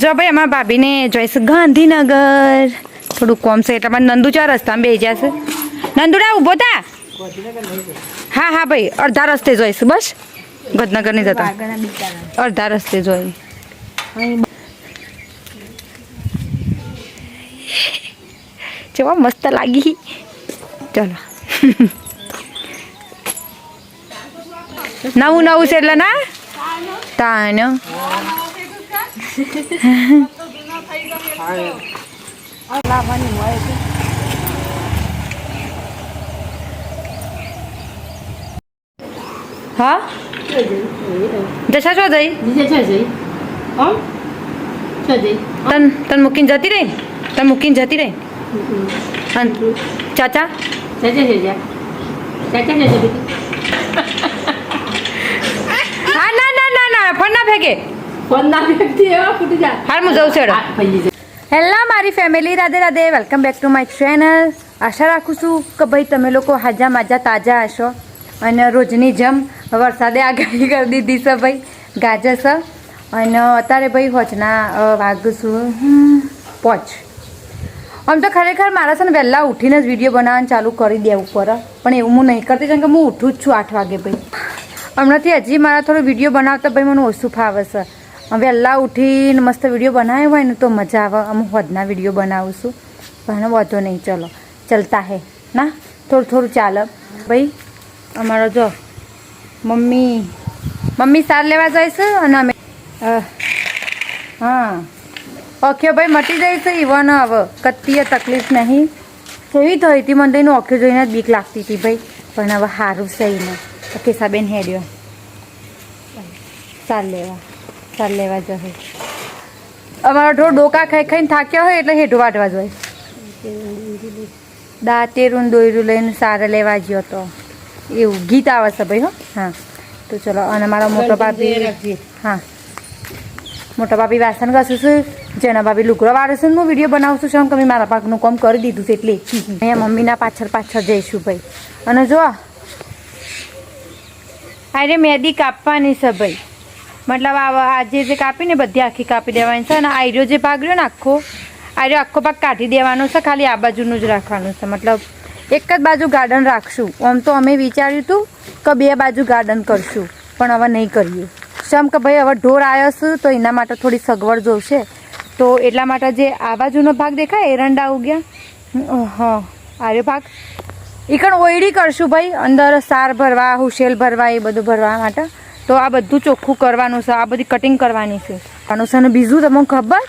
જો ભાઈ, અમારા ભાભીને જોઈશે ગાંધીનગર. થોડું કોમ છે, એટલે મારે નંદુ ચા રસ્તામાં બે જશે નંદુડા, ઊભો તા હા હા, ભાઈ, અડધા રસ્તે જોઈશું, બસ. ગદનગર નહીં જતા. અડધા રસ્તે જોઈ. જેવા મસ્ત લાગી. ચલો. નવું નવું છે એટલે ના? તાન હા? જશા છો જઈ. બીજે છે જઈ. તન તન મૂકીને જતી રહી? તન મૂકીને જતી રહી? ચાચા? હા ના ના ના ના ના ફેંકે હાલ હું જઉં છું. હેલો મારી family Radhe Radhe welcome back to my channel આશા રાખું છું કે ભાઈ તમે લોકો હાજા માજા તાજા હશો. અને રોજની જેમ વરસાદે આગાહી કરી દીધી છે ભાઈ ગાજર છે. અને અત્યારે ભાઈ હોજના અ, છું. હમ, પોચ. આમ તો ખરેખર મારા છે ને વહેલા ઉઠીને જ વીડિયો બનાવવાનું ચાલુ કરી દેવું પડે પણ એવું હું નહીં કરતી કારણ કે હું ઉઠું જ છું આઠ વાગે ભાઈ. હમણાંથી હજી મારા થોડો વીડિયો બનાવતા ભાઈ મને ઓછું ફાવે છે. વહેલા ઉઠીને મસ્ત વીડિયો બનાવ્યો હોય ને તો મજા આવે. અમુક વધના વીડિયો બનાવું છું. પણ વધો નહીં, ચલો. ચલતા હે. ના, થોડું થોડું ચાલે. ભાઈ, અમારો જો મમ્મી મમ્મી સાર લેવા જઈશું અને અમે હા. ઓખ્યો ભાઈ મટી છે, ઈવન હવે. કત્તીએ તકલીફ નહીં. કેવી થઈ હતી? મને એનું ઓખ્યો જોઈને જ બીક લાગતી હતી ભાઈ. પણ હવે સારું છે એને કેસાબેન હેડ્યો. સાર લેવા. સાર લેવા જશે અમારો ઢોર ડોકા ખાઈ ખાઈને થાક્યા હોય એટલે હેઠું વાટવા જોઈએ. દાંતેરું દોયરું લઈને સારે લેવા ગયો તો. એવું ગીત આવે છે ભાઈ હો. હા. તો ચલો અને મારા મોટો બાપી હા. મોટા બાપી વાસણ ઘસું છું જેના બાપી લુકરો વાળું છું હું વીડિયો બનાવું છું શું કે મેં મારા પાકનું કામ કરી દીધું છે એટલે. અહીંયા મમ્મીના પાછળ પાછળ જઈશું ભાઈ. અને જો અરે મેદી કાપવાની છે ભાઈ. મતલબ આ આજે જે કાપીને બધી આખી કાપી દેવાની છે અને આયરો જે ભાગ રહ્યો ને આખો, આયરો આખો ભાગ કાઢી દેવાનો છે, ખાલી આ બાજુનું જ રાખવાનું છે. મતલબ એક જ બાજુ ગાર્ડન રાખશું. આમ તો અમે વિચાર્યું હતું કે બે બાજુ ગાર્ડન કરશું, પણ હવે નહીં કર્યું શમ કે ભાઈ હવે ઢોર આવ્યો છું, તો એના માટે થોડી સગવડ જોશે. તો એટલા માટે જે આ બાજુનો ભાગ દેખાય, એરંડા ઉગ્યા. હા, આર્યો ભાગ. એ કણ ઓયડી કરશું ભાઈ, અંદર સાર ભરવા, હુશેલ ભરવા, એ બધું ભરવા માટે. તો આ બધું ચોખ્ખું કરવાનું છે, આ બધી કટિંગ કરવાની છે. આનું છે બીજું તમને ખબર?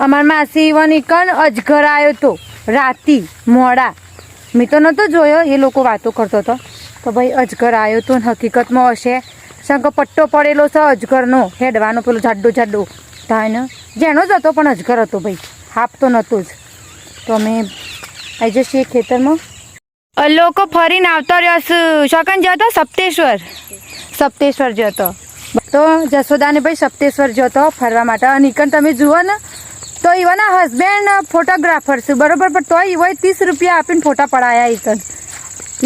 અમારા માસી ઈવન ઈકણ અજગર આવ્યો તો, રાતી, મોડા. મેં તો નહોતો જોયો, એ લોકો વાતો કરતો હતો. તો ભાઈ, અજગર આવ્યો તો ને હકીકતમાં હશે. શંકર પટ્ટો પડેલો છે અજગરનો, હેડવાનો પેલો જાડો જાડો. થાય જેનો જ હતો પણ અજગર હતો ભાઈ. હાફ નહોતો જ. તો અમે આવી જશે ખેતરમાં. લોકો ફરીને આવતો રહ્યો શકન જતો સપ્તેશ્વર. સપ્તેશ્વર જતો. તો જશોદાને ભાઈ સપ્તેશ્વર જતો ફરવા માટે. અને ઈકન તમે જુઓ ને, તો ઈવાના હસબેન્ડ ફોટોગ્રાફર છે, બરોબર? પણ તોય ઈવોય ત્રીસ રૂપિયા આપીને ફોટા પડાયા ઇકન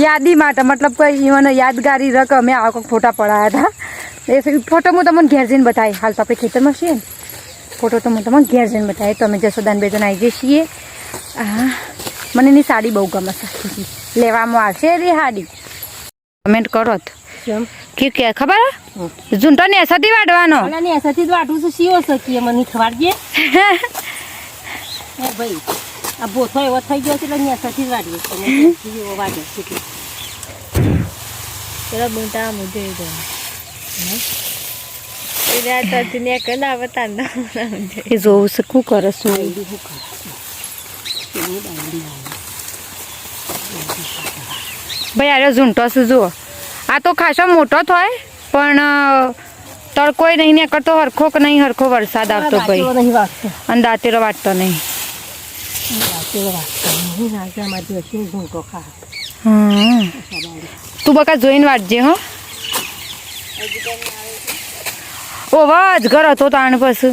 યાદી માટે, મતલબ કે ઈવન યાદગારી રક અમે આવા ફોટા પડાયા હતા. એ ફોટો હું તમને ઘેર જઈને બતાવી હાલ તો આપણે ખેતરમાં છીએ ને. ફોટો તો હું તમને ઘેર જઈને બતાવી તો અમે જશોદાન બે જણ આવી જઈએ છીએ. હા મને એની સાડી બહુ ગમે છે. લેવામાં આવશે રે સાડી. કમેન્ટ કરો તો. કે કે ખબર? ઝૂંટો ને વાડવાનો અને ને જ વાટું છું સીઓ શકીએ મને ખવાડજે એ ભાઈ આ બોથો એવો થઈ ગયો છે એટલે ને જ વાટીએ સીઓ વાટે પેલા mo na એ જોવું છે શું કરે શું ભાઈ અરે ઝૂંટો છે જુઓ? આ તો ખાસો મોટો થાય પણ તડકોય નહીં કરતો હરખો કે નહીં હરખો વરસાદ આવતો ભાઈ. અને દાંતેરો વાટતો નહીં. તું બકા જોઈને વાટજે હો. ઓવા જ ઘર હતો તાણ પછી.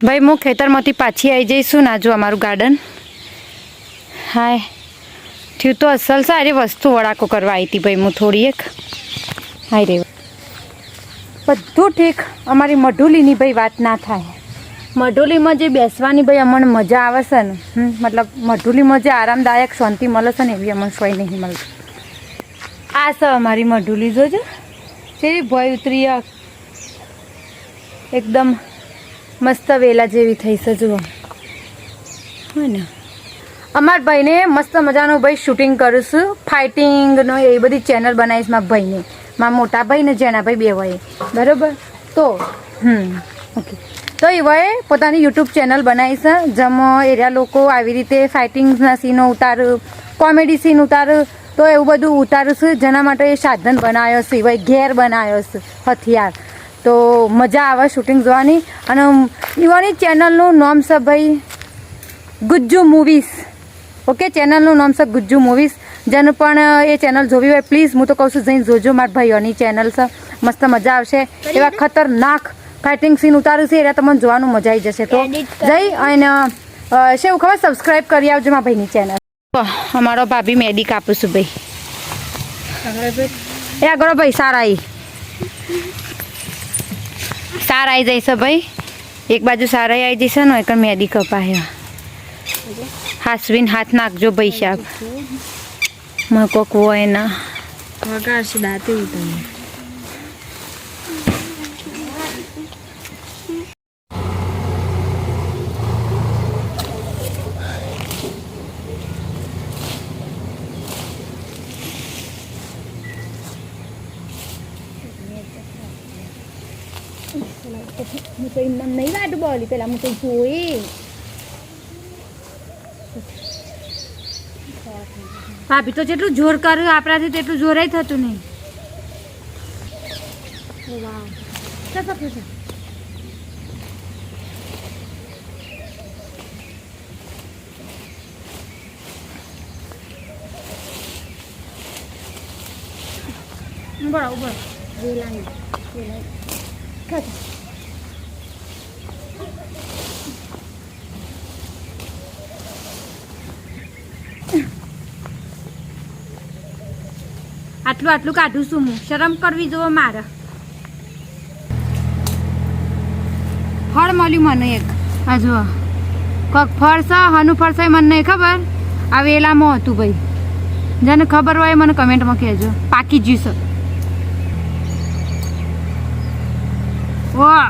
ભાઈ હું ખેતરમાંથી પાછી આવી જઈશું ના જો અમારું ગાર્ડન હાય. થયું તો અસલ સારી વસ્તુ વડાકો કરવા આવી હતી ભાઈ, હું થોડી એક. હાય રે. બધું ઠીક. અમારી મઢુલીની ભાઈ વાત ના થાય. મઢુલીમાં જે બેસવાની ભાઈ અમને મજા આવે છે ને મતલબ મઢુલીમાં જે આરામદાયક, શાંતિ મળે છે ને એવી અમને સોય નહીં મળતી. આ છે અમારી મઢુલી, જોજો. જેવી ભય ઉતરી એકદમ મસ્ત વેલા જેવી થઈ છે, જુઓ. હોય ને. અમારા ભાઈને મસ્ત મજાનું ભાઈ શૂટિંગ કરું છું ફાઇટિંગનો એ બધી ચેનલ બનાવીશ મારા ભાઈને. મારા મોટા ભાઈ ને જેના ભાઈ બે હોય બરાબર? તો, હમ ઓકે તો એવાએ પોતાની યુટ્યુબ ચેનલ બનાવી છે જેમાં એરિયા લોકો આવી રીતે ફાઇટિંગના સીનો ઉતારું કોમેડી સીન ઉતારું, તો એવું બધું ઉતારું છું જેના માટે એ સાધન બનાવ્યો છે. એવાય ઘેર બનાવ્યો છે, હથિયાર. તો મજા આવે શૂટિંગ જોવાની. અને યુવાની ચેનલનું નામ છે ભાઈ, ગુજ્જુ મૂવીઝ ઓકે ચેનલનું નામ છે ગુજ્જુ મૂવીઝ જેનું પણ એ ચેનલ જોવી હોય પ્લીઝ હું તો કહું છું જઈને જોજો મારા ભાઈઓની ચેનલ છે. મસ્ત મજા આવશે. એવા ખતરનાક ફાઇટિંગ સીન ઉતાર્યું છે એટલે તમને જોવાનું મજા આવી જશે. તો જઈ અને શું ખબર સબસ્ક્રાઈબ કરી આવજો મારા ભાઈની ચેનલ અમારો ભાભી મેડી કાપું છું ભાઈ. એ આગળ ભાઈ સારા આવી સારા આવી જઈશ ભાઈ. એક બાજુ સારા આવી જશે ને એક મેદી કપાય. હાસવીન હાથ નાખજો ભાઈ સાહેબ મને કોક હોય ના. વગાડશે દાંતે ઉતરે હું નહીં બોલી પેલા હું તો જોઈ ભાભી તો જેટલું જોર કર્યું આપણાથી તેટલું જોરાય થતું નહીં બરાબર. વેલાની, વેલાની. આટલું આટલું કાઢું છું હું. શરમ કરવી જોવો મારે. ફળ મળ્યું મને એક. આ જુઓ. કોક ફળ છે હનું ફળ છે મને નહીં ખબર. આ વેલામાં હતું ભાઈ. જેને ખબર હોય મને કમેન્ટમાં કહેજો. પાકી જ્યુસ વાહ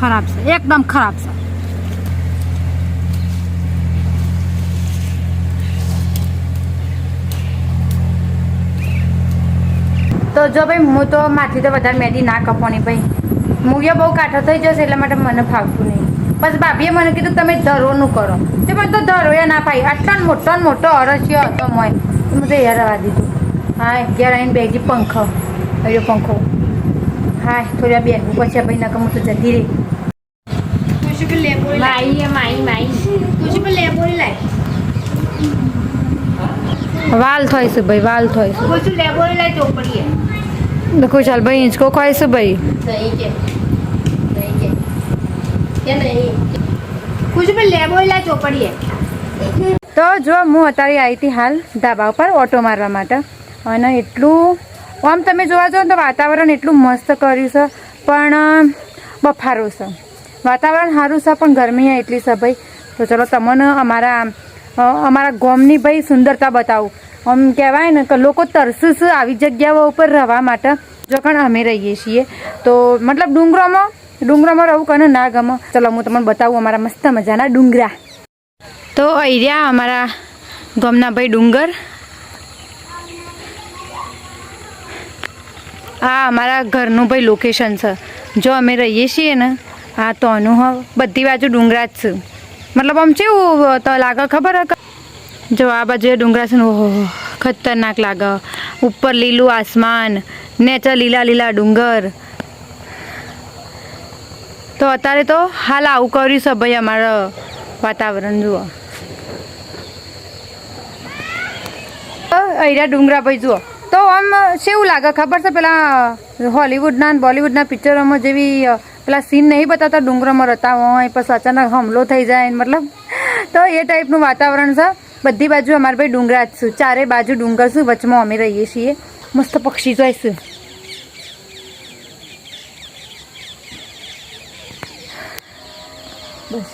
ખરાબ છે. એકદમ ખરાબ છે. તો જો ભાઈ હું તો માથી તો વધારે મહેંદી ના કપવાની ભાઈ. મૂળિયો બહુ કાઠો થઈ જશે એટલા માટે મને ફાવતું નહીં. બસ ભાભીએ મને કીધું તમે ધરોનું કરો. તે મને તો ધરોએ ના ભાઈ આટલા મોટો ને મોટો અરસ્યો હતો મોય. તો હું તો યાર રવા દીધું. હા ઘેર આવીને બેગી પંખો. આવ્યો પંખો. હા થોડી બેસવું પછી ભાઈ નકમ તો જતી રહી. માઈ માઈ માઈ. વાલ થોઈશ ભાઈ વાલ થોઈશ કુછ લેબોર ચાલ ભાઈ ઇંચકો ખોઈશ ભાઈ. તો જો હું અત્યારે આવી હતી હાલ ધાબા ઉપર ઓટો મારવા માટે. અને એટલું આમ તમે જોવા જાઓ તો વાતાવરણ એટલું મસ્ત કર્યું છે પણ બફારું છે. વાતાવરણ સારું છે પણ ગરમી એટલી છે ભાઈ. તો ચલો તમને અમારા અમારા ગોમની ભાઈ સુંદરતા બતાવું. આમ કહેવાય ને કે લોકો તરસે આવી જગ્યાઓ ઉપર રહેવા માટે જો પણ અમે રહીએ છીએ. તો મતલબ ડુંગરોમાં ડુંગરોમાં રહું કને ના ગમે, ચલો હું તમને બતાવું અમારા મસ્ત મજાના ડુંગરા. તો અહીંયા અમારા ગામના ભાઈ ડુંગર. આ અમારા ઘરનું ભાઈ લોકેશન છે. જો અમે રહીએ છીએ ને, આ તો અનુભવ બધી બાજુ ડુંગરા જ છે. મતલબ આમ કેવું તો લાગે? ખબર? જો આ બાજુ ડુંગરા છે ઓહો ખતરનાક લાગે. ઉપર લીલું આસમાન નેચર લીલા લીલા ડુંગર. તો અત્યારે તો હાલ આવું કર્યું છે ભાઈ અમારા વાતાવરણ, જુઓ. અહીંયા ડુંગરા ભાઈ, જુઓ. તો આમ કેવું લાગે? ખબર છે પેલા હોલિવૂડના બોલીવુડના પિક્ચરોમાં જેવી પેલા સીન નહીં બતાવતા, ડુંગરોમાં રહેતા હોય, પછી અચાનક હમલો થઈ જાય મતલબ. તો એ ટાઈપનું વાતાવરણ છે. બધી બાજુ અમારે ભાઈ ડુંગરા જ છું. ચારે બાજુ ડુંગર છું. વચમાં અમે રહીએ છીએ. મસ્ત પક્ષી જોઈશું બસ.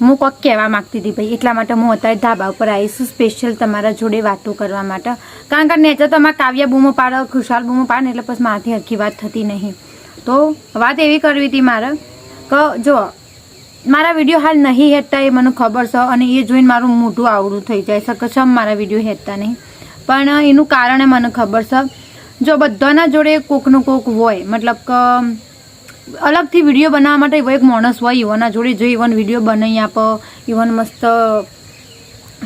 હું કોક કહેવા માગતી હતી ભાઈ, એટલા માટે હું અત્યારે ધાબા ઉપર આવી સ્પેશિયલ તમારા જોડે વાતો કરવા માટે. કારણ કે નેચર તો અમારા કાવ્યા બૂમો પાડો, ખુશાલ બૂમો પાડે એટલે પછી મારાથી હકી વાત થતી નહીં. તો વાત એવી કરવી હતી મારે કે જો, મારા વીડિયો હાલ નહીં હેઠતા એ મને ખબર છે અને એ જોઈને મારું મોઢું આવડું થઈ જાય છે કે ચમ મારા વીડિયો હેઠતા નહીં. પણ એનું કારણે મને ખબર છે, જો બધાના જોડે કોકનું કોક હોય, મતલબ કે અલગથી વીડિયો બનાવવા માટે એવો એક માણસ હોય, ઈવોના જોડે જો ઇવન વીડિયો બનાવી આપો, ઈવન મસ્ત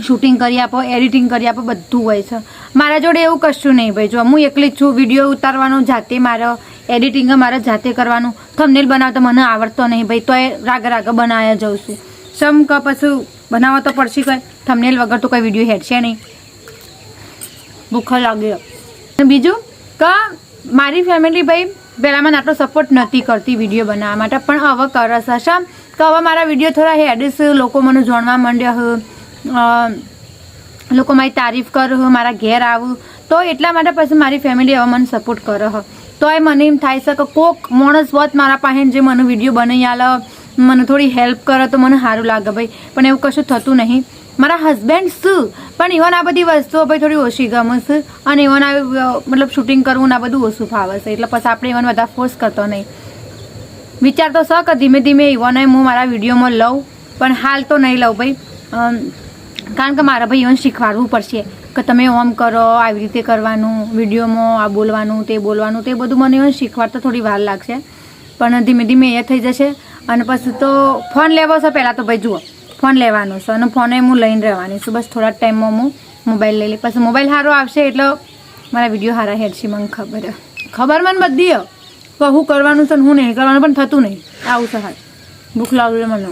શૂટિંગ કરી આપો, એડિટિંગ કરી આપો, બધું હોય છે. મારા જોડે એવું કશું નહીં ભાઈ. જો હું એકલી જ છું, વીડિયો ઉતારવાનો જાતે મારો એડિટિંગ મારે જાતે કરવાનું. થમનેલ બનાવતા મને આવડતો નહીં ભાઈ, તોય રાગ રાગ બનાવ્યા જઉં છું. સમ ક પછી બનાવવા તો પડશે કંઈ. થમનેલ વગર તો કોઈ વીડિયો હેડશે નહીં. ભૂખ લાગે. બીજું, કે મારી ફેમિલી ભાઈ પહેલાં મને આટલો સપોર્ટ નથી કરતી વીડિયો બનાવવા માટે, પણ હવે કરશ હશે કે હવે મારા વીડિયો થોડા હેડીસ લોકો મને જાણવા માંડ્યા લોકો મારી તારીફ કર મારા ઘેર આવું. તો એટલા માટે પછી મારી ફેમિલી હવે મને સપોર્ટ કરે હ તો એ મને એમ થાય છે કે કોક માણસ હોત મારા પાસે જે મને વીડિયો બનાવી આલે, મને થોડી હેલ્પ કરે તો મને સારું લાગે ભાઈ. પણ એવું કશું થતું નહીં. મારા હસબન્ડ શું પણ ઇવન આ બધી વસ્તુઓ ભાઈ થોડી ઓછી ગમે છે. અને ઇવન આ, મતલબ શૂટિંગ કરવું આ બધું ઓછું ફાવે છે. એટલે પછી આપણે ઇવન બધા ફોર્સ કરતો નહીં. વિચાર તો છે કે ધીમે ધીમે ઇવન હું મારા વિડીયોમાં લઉં, પણ હાલ તો નહીં લઉં ભાઈ. કારણ કે મારા ભાઈ ઇવન શીખવાડવું પડશે કે તમે ઓમ કરો, આવી રીતે કરવાનું, વિડીયોમાં આ બોલવાનું, તે બોલવાનું, તે બધું મને એવું શીખવાડતા થોડી વાર લાગશે. પણ ધીમે ધીમે એ થઈ જશે. અને પછી તો ફોન લેવો છે પહેલાં તો ભાઈ જુઓ, ફોન લેવાનો છે અને ફોને હું લઈને રહેવાની છું. બસ થોડા ટાઈમમાં હું મોબાઈલ લઈ લઈ. પછી મોબાઈલ સારો આવશે એટલે મારા વીડિયો સારા હેડશે મને ખબર. ખબર મને બધી તો હું કરવાનું છે હું નહીં કરવાનું, પણ થતું નહીં. આવું હાલ. ભૂખ લાગી મને.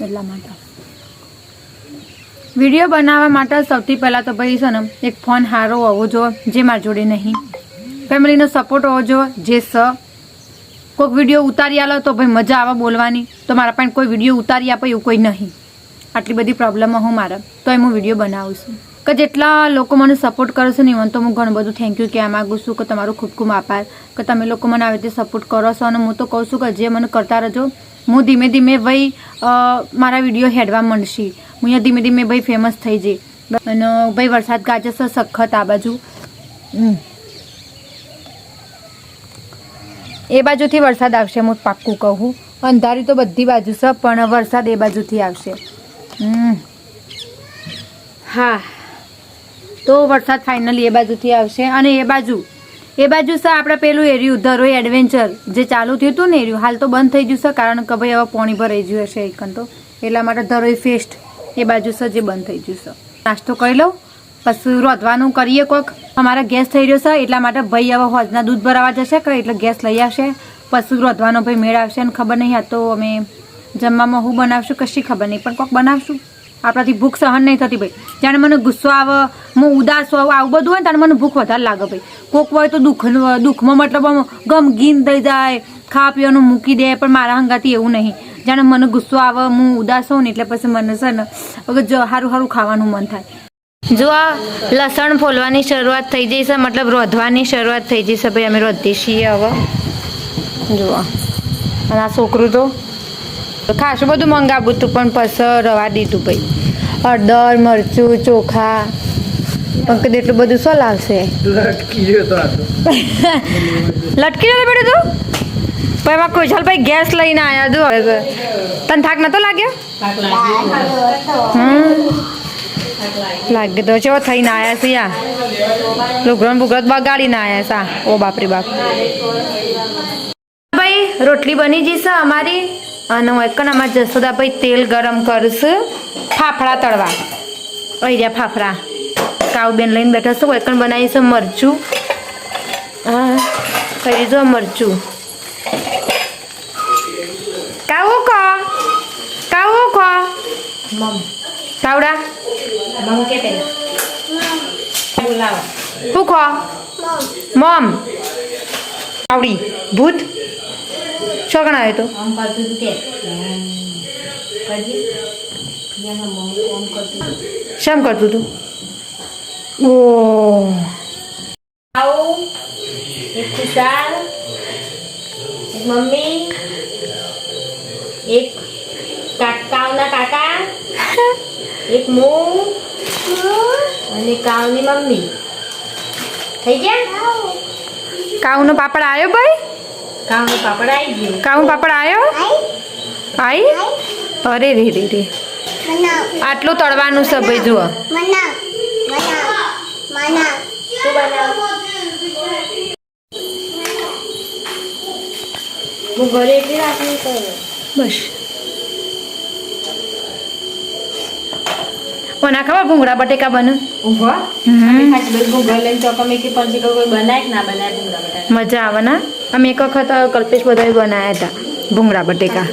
એટલા માટે. વીડિયો બનાવવા માટે સૌથી પહેલાં તો ભાઈ છે ને, એક ફોન સારો હોવો જોઈએ જે મારી જોડે નહીં. ફેમિલીનો સપોર્ટ હોવો જોઈએ જે સ. કોઈક વીડિયો ઉતારી આલો તો ભાઈ મજા આવે બોલવાની. તો મારા પાસે કોઈ વીડિયો ઉતારી આપે એવું કોઈ નહીં. આટલી બધી પ્રોબ્લેમો હું મારા. તો હું વીડિયો બનાવું છું. કે જેટલા લોકો મને સપોર્ટ કરે છે ને ઇવન તો હું ઘણું બધું થેન્ક યુ કહેવા માગું છું કે તમારું ખૂબ ખૂબ આભાર. કે તમે લોકો મને આવી રીતે સપોર્ટ કરો છો અને હું તો કહું છું કે જે મને કરતા રહેજો. હું ધીમે ધીમે ભાઈ મારા વીડિયો હેડવા માંડશી. હું અહીંયા ધીમે ધીમે ભાઈ ફેમસ થઈ જઈ. અને ભાઈ વરસાદ ગાજે છે, સખત આ બાજુ. એ બાજુથી વરસાદ આવશે, હું પાક્કું કહું. અંધારી તો બધી બાજુ છે, પણ વરસાદ એ બાજુથી આવશે. હા. તો વરસાદ ફાઇનલી એ બાજુથી આવશે. અને એ બાજુ એ બાજુ છે આપણે પેલું એર્યું, ધરોઈ એડવેન્ચર જે ચાલુ થયું હતું ને એર્યું, હાલ તો બંધ થઈ ગયું છે, કારણ કે ભાઈ હવે પોણી ભરાઈ ગયું હશે એકન તો એટલા માટે ધરોઈ ફેસ્ટ એ બાજુ જે બંધ થઈ છે નાસ્તો કરી લઉં, પછી રોધવાનું કરીએ કોક. અમારા ગેસ થઈ રહ્યો છે, એટલા માટે ભાઈ હવે હોજના દૂધ ભરાવા જશે, કે એટલે ગેસ લઈ આવશે. પછી રોધવાનો ભાઈ મેળ આવશે અને ખબર નહીં, આ તો અમે જમવામાં હું બનાવશું કશી ખબર નહીં, પણ કોક બનાવશું. આપણાથી ભૂખ સહન નહીં થતી ભાઈ. જાણે મને ગુસ્સો આવે, હું ઉદાસ હોઉં, આવું બધું હોય ત્યારે મને ભૂખ વધારે લાગે ભાઈ. કોક હોય તો દુઃખ, દુઃખમાં મતલબ ગમગીન થઈ જાય, ખાવા પીવાનું મૂકી દે, પણ મારા હંગાથી એવું નહીં. જાણે મને ગુસ્સો આવે હું ઉદાસ હોઉં ને એટલે પછી મને છે ને વગર જો સારું સારું ખાવાનું મન થાય. જો આ લસણ ફોલવાની શરૂઆત થઈ જઈ છે મતલબ રોધવાની શરૂઆત થઈ જઈ છે ભાઈ અમે રોધી છીએ હવે. જુઓ અને આ છોકરું તો ખાસું બધું મંગાવ્યું હતું પણ પછી રવા દીધું ભાઈ. હળદર મરચું ચોખા પંકજ એટલું બધું શું લાવશે લટકી ગયો તો લટકી જતો બેટું તું પણ એમાં ચાલ ભાઈ ગેસ લઈને આવ્યા જો હવે તને થાક નતો લાગ્યો? લાગે તો ચો થઈને આવ્યા છે યા લુગડો બુગડો બગાડીને આવ્યા આ. ઓ બાપરી બાપ. ભાઈ રોટલી બની જશે અમારી. અને હું એકન અમારા જસોદાભાઈ તેલ ગરમ કરશું. ફાફડા તળવા. અહીંયા ફાફડા. કાવબેન લઈને બેઠા છે. એકન બનાવીશું મરચું. હા, કરી દો મરચું. કાવું કો કાવું કો કાવડા શું ખો મમ આવડી ભૂત શું ગણાવે તો શેમ કરતું તું ઓ એક ખુશાલ એક મમ્મી એક કાવના કાકા એક હું અને કાવની મમ્મી. થઈ ગયા? કાવનો પાપડ આવ્યો ભાઈ? કાવનો પાપડ આવી ગયો. કાવનો પાપડ આવ્યો આઈ. અરે રે રે રે. આટલું તળવાનું છે ભાઈ જુઓ. શું બનાવ? હું ઘરે એટલી બસ. કોના ખબર ભૂંગળા બટેકા બને. ઊભા? હમ. ખાસ બધું ઘર લઈને પંચી કોઈ બનાય કે ના બનાય ભૂંગળા બટાકા. મજા આવે ના? અમે એક વખત કલ્પેશ બધા બનાવ્યા હતા ભૂંગળા બટેકા.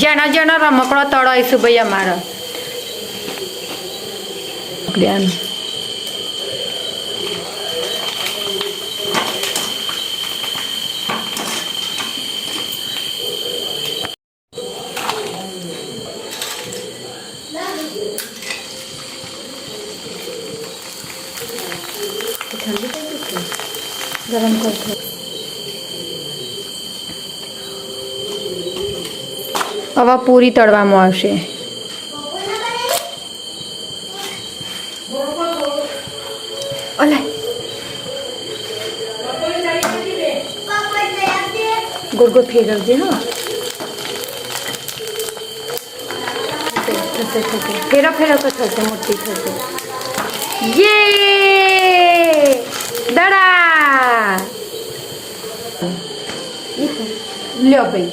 જેના જેના રમકડો તળાવીશું ભાઈ અમારા. આનું. ગરમ કરતો હવે પૂરી તળવામાં આવશે ઓલે ગોળ ગોળ ફેરવજે હા થશે થશે ફેરવ ફેરવ તો થશે મોટી થશે યે દડા લ્યો ભાઈ,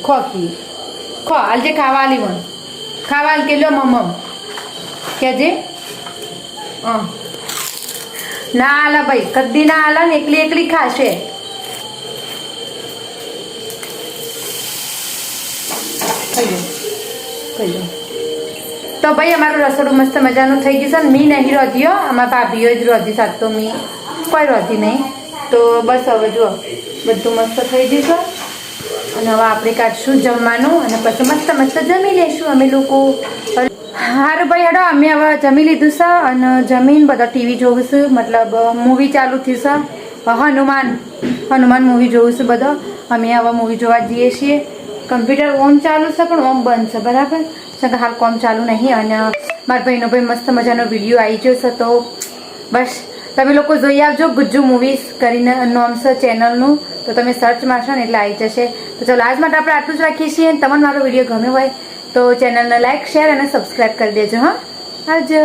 ખો આલજે ખાવા આલી મન ખાવા આલ કે લ્યો મમ્મ. કેજે. ના આલા ભાઈ, કદી ના આલા ને એકલી એકલી ખાશે. તો ભાઈ, અમારું રસોડું મસ્ત મજાનું થઈ ગયું છે, ને મી નહીં રોધ્યો અમારા ભાભીઓ જ રોધી સાત તો મી. કોઈ રોધી નહીં. તો બસ હવે જુઓ, બધું મસ્ત થઈ ગયું છે. અને હવે આપણે કાઢશું જમવાનું અને પછી મસ્ત મસ્ત જમી લઈશું અમે લોકો. હારું ભાઈ, હડો, અમે હવે જમી લીધું છે અને જમીન બધા ટીવી જોવું મતલબ મૂવી ચાલુ થયું છે. હનુમાન હનુમાન મૂવી જોવું છે બધો. અમે હવે મૂવી જોવા જઈએ છીએ. કમ્પ્યુટર ઓમ ચાલુ છે, પણ ઓમ બંધ છે, બરાબર? કે હાલ કોમ ચાલુ નહીં અને મારા ભાઈનો ભાઈ મસ્ત મજાનો વીડિયો આવી ગયો છે, તો બસ. તમે લોકો જોઈ આવજો ગુજ્જુ મૂવીઝ કરીને નોમ ચેનલનું. તો તમે સર્ચ મારશો ને એટલે આવી જશે. તો ચલો, આજ માટે આપણે આટલું જ રાખીએ છીએ. તમને મારો વીડિયો ગમ્યો હોય તો ચેનલને લાઈક શેર અને સબસ્ક્રાઈબ કરી દેજો, હા? આવજો.